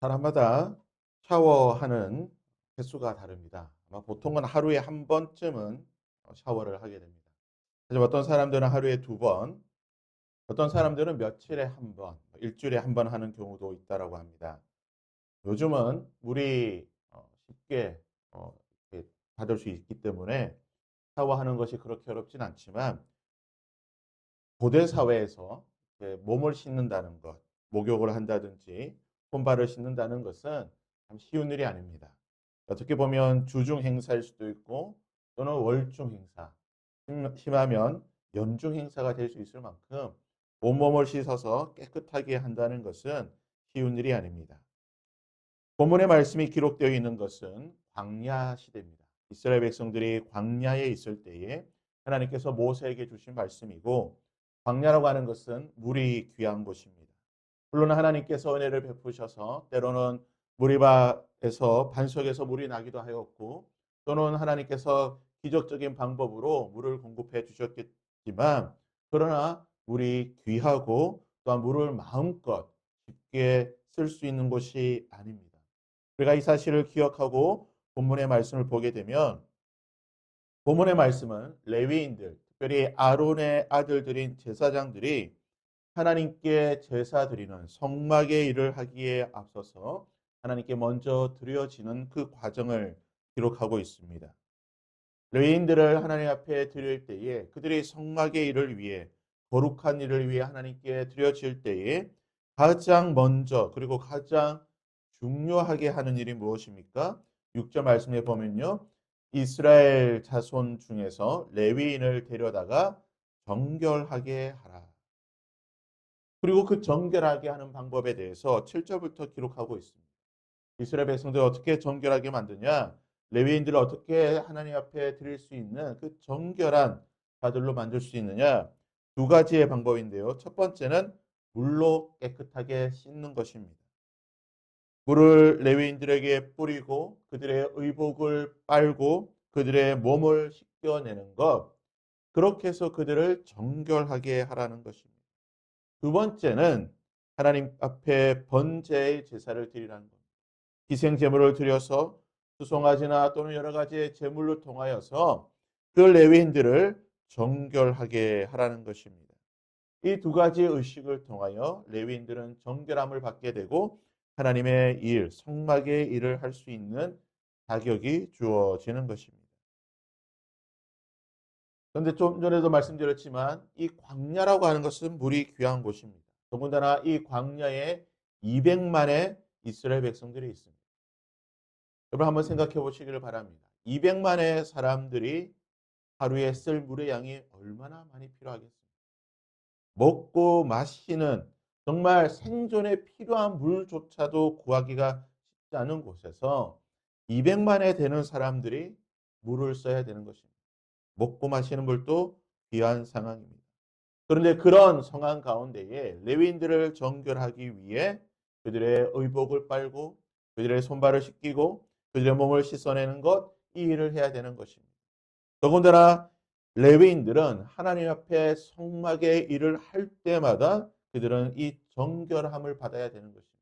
사람마다 샤워하는 횟수가 다릅니다. 아마 보통은 하루에 한 번쯤은 어, 샤워를 하게 됩니다. 하지만 어떤 사람들은 하루에 두 번, 어떤 사람들은 며칠에 한 번, 일주일에 한 번 하는 경우도 있다라고 합니다. 요즘은 물이 어, 쉽게 어, 받을 수 있기 때문에 샤워하는 것이 그렇게 어렵진 않지만 고대 사회에서 몸을 씻는다는 것, 목욕을 한다든지 손발을 씻는다는 것은 참 쉬운 일이 아닙니다. 어떻게 보면 주중 행사일 수도 있고 또는 월중 행사, 심- 심하면 연중 행사가 될 수 있을 만큼 온몸을 씻어서 깨끗하게 한다는 것은 쉬운 일이 아닙니다. 본문의 말씀이 기록되어 있는 것은 광야 시대입니다. 이스라엘 백성들이 광야에 있을 때에 하나님께서 모세에게 주신 말씀이고 광야라고 하는 것은 물이 귀한 곳입니다. 물론 하나님께서 은혜를 베푸셔서 때로는 무리바에서 반석에서 물이 나기도 하였고 또는 하나님께서 기적적인 방법으로 물을 공급해 주셨겠지만 그러나 물이 귀하고 또한 물을 마음껏 쉽게 쓸 수 있는 곳이 아닙니다. 우리가 이 사실을 기억하고 본문의 말씀을 보게 되면 본문의 말씀은 레위인들, 특별히 아론의 아들들인 제사장들이 하나님께 제사 드리는 성막의 일을 하기에 앞서서 하나님께 먼저 드려지는 그 과정을 기록하고 있습니다. 레위인들을 하나님 앞에 드릴 때에 그들이 성막의 일을 위해 거룩한 일을 위해 하나님께 드려질 때에 가장 먼저 그리고 가장 중요하게 하는 일이 무엇입니까? 6절 말씀에 보면요. 이스라엘 자손 중에서 레위인을 데려다가 정결하게 하라. 그리고 그 정결하게 하는 방법에 대해서 7절부터 기록하고 있습니다. 이스라엘 백성들 어떻게 정결하게 만드냐? 레위인들을 어떻게 하나님 앞에 드릴 수 있는 그 정결한 자들로 만들 수 있느냐? 두 가지의 방법인데요. 첫 번째는 물로 깨끗하게 씻는 것입니다. 물을 레위인들에게 뿌리고 그들의 의복을 빨고 그들의 몸을 씻겨내는 것. 그렇게 해서 그들을 정결하게 하라는 것입니다. 두 번째는 하나님 앞에 번제의 제사를 드리라는 겁니다. 희생 제물을 드려서 수송아지나 또는 여러 가지의 제물로 통하여서 그 레위인들을 정결하게 하라는 것입니다. 이 두 가지 의식을 통하여 레위인들은 정결함을 받게 되고 하나님의 일, 성막의 일을 할 수 있는 자격이 주어지는 것입니다. 그런데 좀 전에도 말씀드렸지만 이 광야라고 하는 것은 물이 귀한 곳입니다. 더군다나 이 광야에 200만의 이스라엘 백성들이 있습니다. 여러분 한번 생각해 보시기를 바랍니다. 200만의 사람들이 하루에 쓸 물의 양이 얼마나 많이 필요하겠습니까? 먹고 마시는 정말 생존에 필요한 물조차도 구하기가 쉽지 않은 곳에서 200만에 되는 사람들이 물을 써야 되는 것입니다. 먹고 마시는 물도 귀한 상황입니다. 그런데 그런 상황 가운데에 레위인들을 정결하기 위해 그들의 의복을 빨고 그들의 손발을 씻기고 그들의 몸을 씻어내는 것, 이 일을 해야 되는 것입니다. 더군다나 레위인들은 하나님 앞에 성막의 일을 할 때마다 그들은 이 정결함을 받아야 되는 것입니다.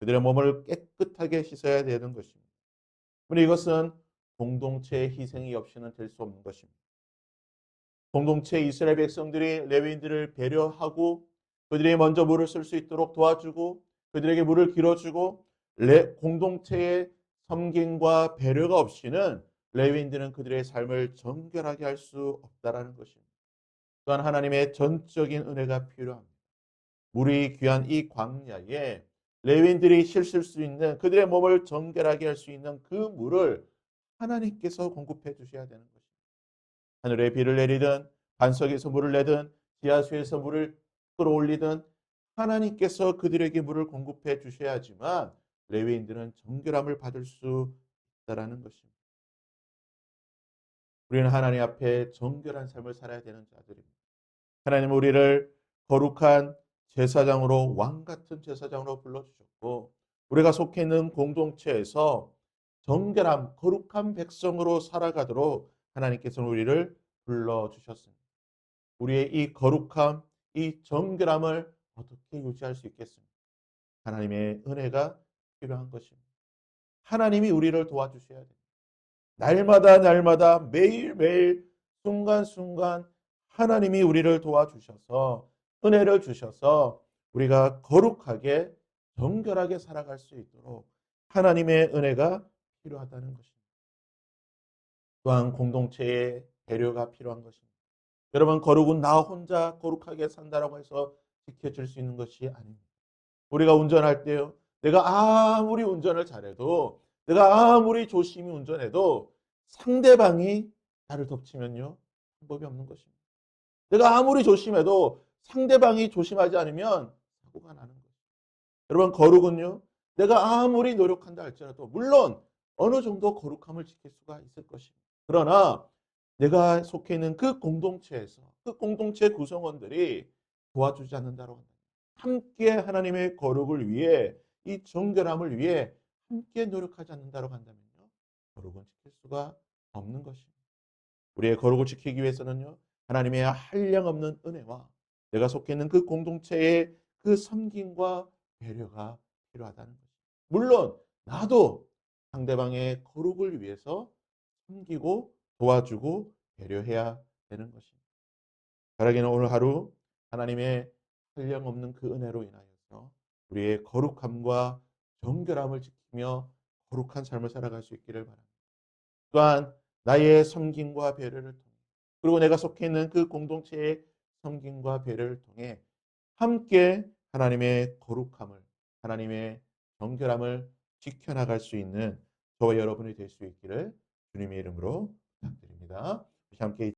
그들의 몸을 깨끗하게 씻어야 되는 것입니다. 그런데 이것은 공동체의 희생이 없이는 될 수 없는 것입니다. 공동체 이스라엘 백성들이 레위인들을 배려하고 그들이 먼저 물을 쓸 수 있도록 도와주고 그들에게 물을 길어주고 레, 공동체의 섬김과 배려가 없이는 레위인들은 그들의 삶을 정결하게 할 수 없다라는 것입니다. 또한 하나님의 전적인 은혜가 필요합니다. 물이 귀한 이 광야에 레위인들이 실실 수 있는 그들의 몸을 정결하게 할 수 있는 그 물을 하나님께서 공급해 주셔야 되는 것입니다. 하늘에 비를 내리든 반석에서 물을 내든 지하수에서 물을 끌어올리든 하나님께서 그들에게 물을 공급해 주셔야지만 레위인들은 정결함을 받을 수 있다라는 것입니다. 우리는 하나님 앞에 정결한 삶을 살아야 되는 자들입니다. 하나님 우리를 거룩한 제사장으로 왕 같은 제사장으로 불러 주셨고 우리가 속해 있는 공동체에서 정결함, 거룩한 백성으로 살아가도록 하나님께서는 우리를 불러주셨습니다. 우리의 이 거룩함, 이 정결함을 어떻게 유지할 수 있겠습니까? 하나님의 은혜가 필요한 것입니다. 하나님이 우리를 도와주셔야 됩니다. 날마다 날마다 매일매일 순간순간 하나님이 우리를 도와주셔서 은혜를 주셔서 우리가 거룩하게 정결하게 살아갈 수 있도록 하나님의 은혜가 필요하다는 것입니다. 또한 공동체의 배려가 필요한 것입니다. 여러분 거룩은 나 혼자 거룩하게 산다라고 해서 지켜질 수 있는 것이 아닙니다. 우리가 운전할 때요. 내가 아무리 운전을 잘해도 내가 아무리 조심히 운전해도 상대방이 나를 덮치면요. 방법이 없는 것입니다. 내가 아무리 조심해도 상대방이 조심하지 않으면 사고가 나는 거예요. 여러분 거룩은요. 내가 아무리 노력한다 할지라도 물론 어느 정도 거룩함을 지킬 수가 있을 것입니다. 그러나 내가 속해 있는 그 공동체에서 그 공동체 구성원들이 도와주지 않는다고 한다. 함께 하나님의 거룩을 위해 이 정결함을 위해 함께 노력하지 않는다고 한다면요. 거룩은 지킬 수가 없는 것입니다. 우리의 거룩을 지키기 위해서는요. 하나님의 한량없는 은혜와 내가 속해 있는 그 공동체의 그 섬김과 배려가 필요하다는 것입니다. 물론 나도 상대방의 거룩을 위해서 섬기고 도와주고 배려해야 되는 것입니다. 바라기는 오늘 하루 하나님의 한량없는 그 은혜로 인하여서 우리의 거룩함과 정결함을 지키며 거룩한 삶을 살아갈 수 있기를 바랍니다. 또한 나의 섬김과 배려를 통해 그리고 내가 속해 있는 그 공동체의 섬김과 배려를 통해 함께 하나님의 거룩함을 하나님의 정결함을 지켜나갈 수 있는 저와 여러분이 될 수 있기를 주님의 이름으로 부탁드립니다. 함께